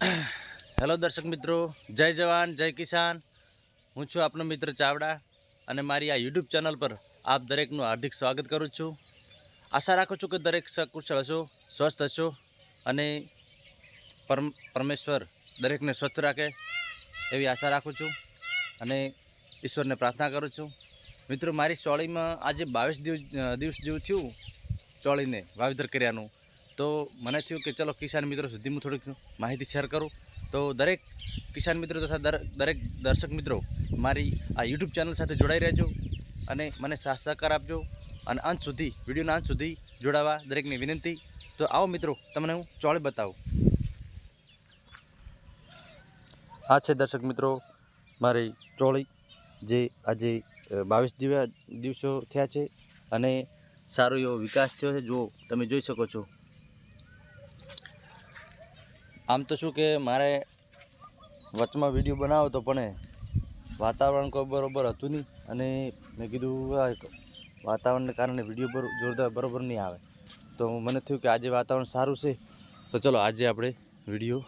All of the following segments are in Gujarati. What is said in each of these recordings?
હેલો દર્શક મિત્રો, જય જવાન, જય કિસાન. હું છું આપનો મિત્ર ચાવડા અને મારી આ યુટ્યુબ ચેનલ પર આપ દરેકનું હાર્દિક સ્વાગત કરું છું. આશા રાખું છું કે દરેક સકુશળ હશો, સ્વસ્થ હશો અને પરમ, પરમેશ્વર દરેકને સ્વસ્થ રાખે એવી આશા રાખું છું અને ઈશ્વરને પ્રાર્થના કરું છું. મિત્રો, મારી ચોળીમાં આજે બાવીસ દિવસ દિવસ જેવું થયું ચોળીને વાવેતર કર્યાનું. તો મને થયું કે ચલો કિસાન મિત્રો સુધી હું થોડીક માહિતી શેર કરું. તો દરેક કિસાન મિત્રો તથા દર- દરેક દર્શક મિત્રો મારી આ યુટ્યુબ ચેનલ સાથે જોડાઈ રહેજો અને મને સાથ સહકાર આપજો અને અંત સુધી, વિડીયોના અંત સુધી જોડાવા દરેકની વિનંતી. તો આવો મિત્રો, તમને હું ચોળી બતાવું. આ છે દર્શક મિત્રો મારી ચોળી, જે આજે બાવીસ દિવસ દિવસો થયા છે અને સારો એવો વિકાસ થયો છે. જો તમે જોઈ શકો છો. આમ તો શું કે મારે વચમાં વીડિયો બનાવો તો પણ વાતાવરણ કોઈ બરોબર હતું નહીં. અને મેં કીધું વાતાવરણને કારણે વીડિયો જોરદાર બરાબર નહીં આવે. તો મને થયું કે આજે વાતાવરણ સારું છે. તો ચલો, આજે આપણે વીડિયો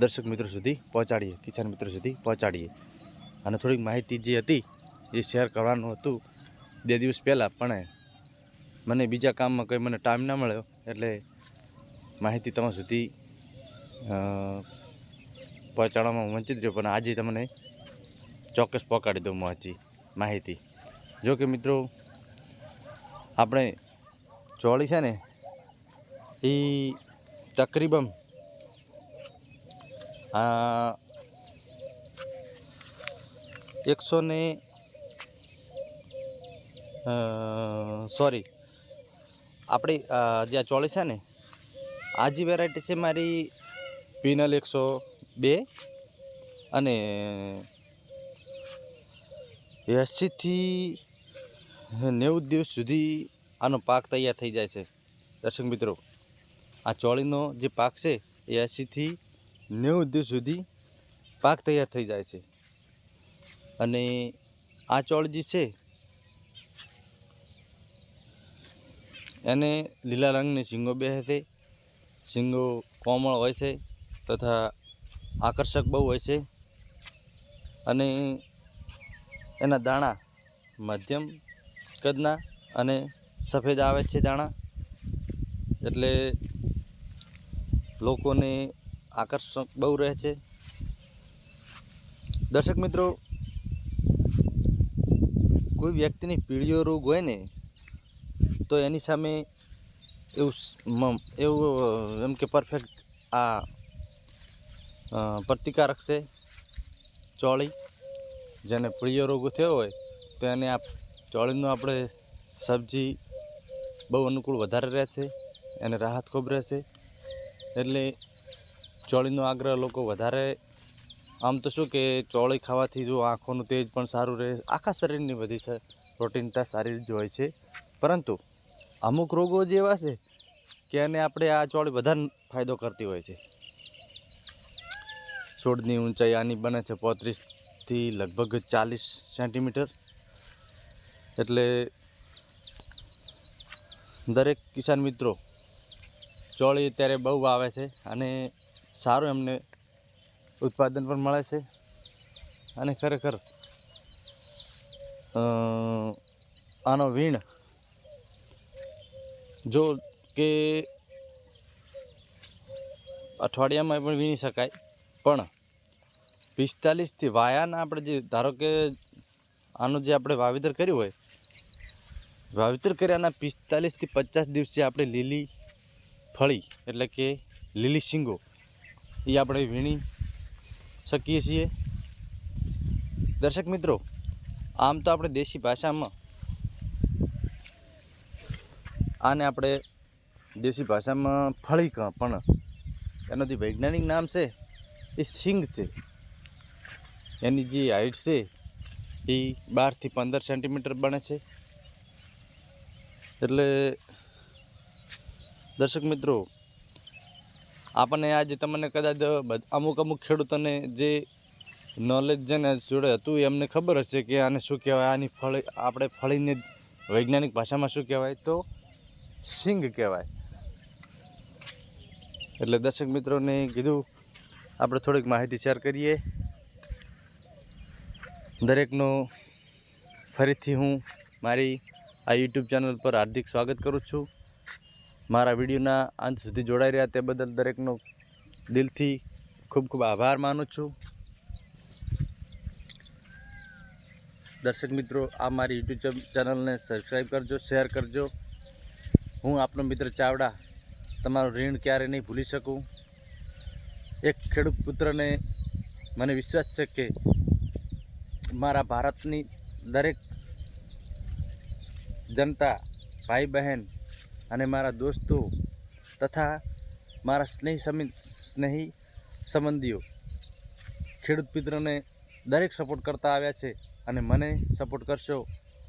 દર્શક મિત્રો સુધી પહોંચાડીએ, કિસાન મિત્રો સુધી પહોંચાડીએ. અને થોડીક માહિતી જે હતી, એ શેર કરવાનું હતું. બે દિવસ પહેલાં પણ મને બીજા કામમાં કંઈ મને ટાઈમ ના મળ્યો, એટલે માહિતી તમારા સુધી પહોંચાડવામાં વંચિત રહ્યો, પણ આજે તમને ચોક્કસ પહોંચાડી દઉં હજી માહિતી. જો કે મિત્રો, આપણે ચોળી છે ને, એ તકરીબન એકસો ને સોરી, આપણી જે આ ચોળી છે ને આ વેરાયટી છે મારી પિનલ એકસો બે અને એંશીથી નેવું દિવસ સુધી આનો પાક તૈયાર થઈ જાય છે. દર્શક મિત્રો, આ ચોળીનો જે પાક છે એ એંશીથી નેવું દિવસ સુધી પાક તૈયાર થઈ જાય છે. અને આ ચોળી જે છે, એને લીલા રંગની શીંગો બેસે છે. શીંગો કોમળ હોય છે. તથા આકર્ષક બહુ હોય છે. અને એના દાણા મધ્યમ કદના અને સફેદ આવે છે દાણા. એટલે લોકોને આકર્ષક બહુ રહે છે. દર્શક મિત્રો, કોઈ વ્યક્તિની પીળીઓ રોગ હોય ને, તો એની સામે એવું એવું એમ કે પરફેક્ટ આ પ્રતિકારક છે. ચોળી, જેને પ્રિય રોગ થયો હોય, તો એને આ ચોળીનું આપણે સબ્જી બહુ અનુકૂળ વધારે રહે છે, એને રાહત ખૂબ રહેશે એટલે ચોળીનો આગ્રહ લોકો વધારે, આમ તો શું કે ચોળી ખાવાથી જો આંખોનું તેજ પણ સારું રહે, આખા શરીરની બધી પ્રોટીનતા સારી જ હોય છે. પરંતુ અમુક રોગો જે એવા છે કે એને આપણે આ ચોળી વધારે ફાયદો કરતી હોય છે. છોડની ઊંચાઈ આની બને છે પોત્રીસથી લગભગ ચાલીસ સેન્ટીમીટર. એટલે દરેક કિસાન મિત્રો ચોળી અત્યારે બહુ આવે છે અને સારું એમને ઉત્પાદન પણ મળે છે. અને ખરેખર આનો વીણ જો કે અઠવાડિયામાં પણ વીણી શકાય. પણ પિસ્તાલીસથી વાયાના આપણે જે, ધારો કે આનું જે આપણે વાવેતર કર્યું હોય, વાવેતર કર્યાના પિસ્તાલીસથી પચાસ દિવસે આપણે લીલી ફળી, એટલે કે લીલી શીંગો, એ આપણે વીણી શકીએ છીએ. દર્શક મિત્રો, આમ તો આપણે દેશી ભાષામાં, આને આપણે દેશી ભાષામાં ફળી કહ પણ એનું જે વૈજ્ઞાનિક નામ છે એ સિંગ છે. એની જે હાઈટ છે, એ બારથી પંદર સેન્ટીમીટર બને છે. એટલે દર્શક મિત્રો, આપણને આજે તમને કદાચ અમુક અમુક ખેડૂતોને જે નોલેજ જેને જોડે હતું એમને ખબર હશે કે આને શું કહેવાય, આની ફળી, આપણે ફળીને વૈજ્ઞાનિક ભાષામાં શું કહેવાય? તો સિંગ કહેવાય. એટલે દર્શક મિત્રોને કીધું આપણે થોડીક માહિતી શેર કરીએ. દરેકનો ફરીથી હું મારી આ યુટ્યુબ ચેનલ પર હાર્દિક સ્વાગત કરું છું. મારા વિડીયોના અંત સુધી જોડાઈ રહ્યા તે બદલ દરેકનો દિલથી ખૂબ ખૂબ આભાર માનું છું. દર્શક મિત્રો, આ મારી યુટ્યુબ ચેનલને સબસ્ક્રાઈબ કરજો શેર કરજો. હું આપનો મિત્ર ચાવડા. તમારું ઋણ ક્યારે નહીં ભૂલી શકું? એક ખેડૂત પુત્રને મને વિશ્વાસ છે કે મારા ભારતની દરેક જનતા ભાઈ બહેન અને મારા દોસ્તો તથા મારા સ્નેહી સમિત, સ્નેહી સંબંધીઓ ખેડૂત મિત્રને દરેક સપોર્ટ કરતા આવ્યા છે અને મને સપોર્ટ કરશો,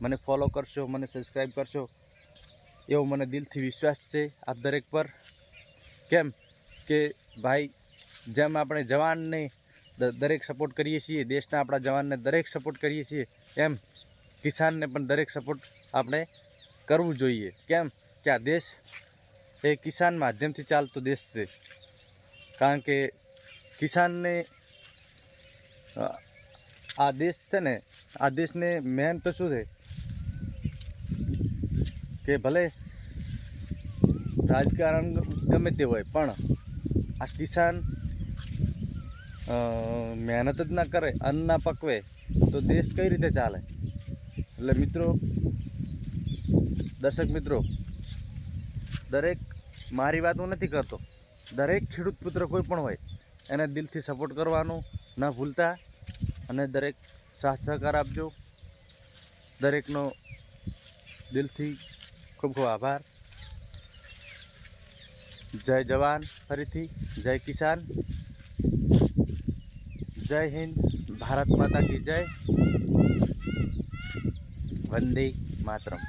મને ફોલો કરશો, મને સબસ્ક્રાઈબ કરશો એવો મને દિલથી વિશ્વાસ છે આપ દરેક પર. કેમ કે ભાઈ જેમ આપણે જવાનને દરેક સપોર્ટ કરીએ છીએ, દેશના આપણા જવાનને દરેક સપોર્ટ કરીએ છીએ, એમ કિસાનને પણ દરેક સપોર્ટ આપણે કરવું જોઈએ. કેમ કે આ દેશ એ કિસાન માધ્યમથી ચાલતો દેશ છે. કારણ કે કિસાનને આ દેશ છે ને, આ દેશને મેન તો શું છે? કે ભલે રાજકારણ ગમે તે હોય, પણ આ કિસાન મહેનત જ ના કરે, અન્ન ના પકવે, તો દેશ કઈ રીતે ચાલે? એટલે મિત્રો, દર્શક મિત્રો, દરેક, મારી વાત હું નથી કરતો. દરેક ખેડૂત પુત્ર કોઈ પણ હોય, એને દિલથી સપોર્ટ કરવાનો, ન ભૂલતા, અને દરેક સાથ સહકાર આપજો. દરેકનો દિલથી ખૂબ ખૂબ આભાર. જય જવાન ફરીથી, જય કિસાન. જય હિન્દ ભારત માતા કી જય. વંદે માતરમ.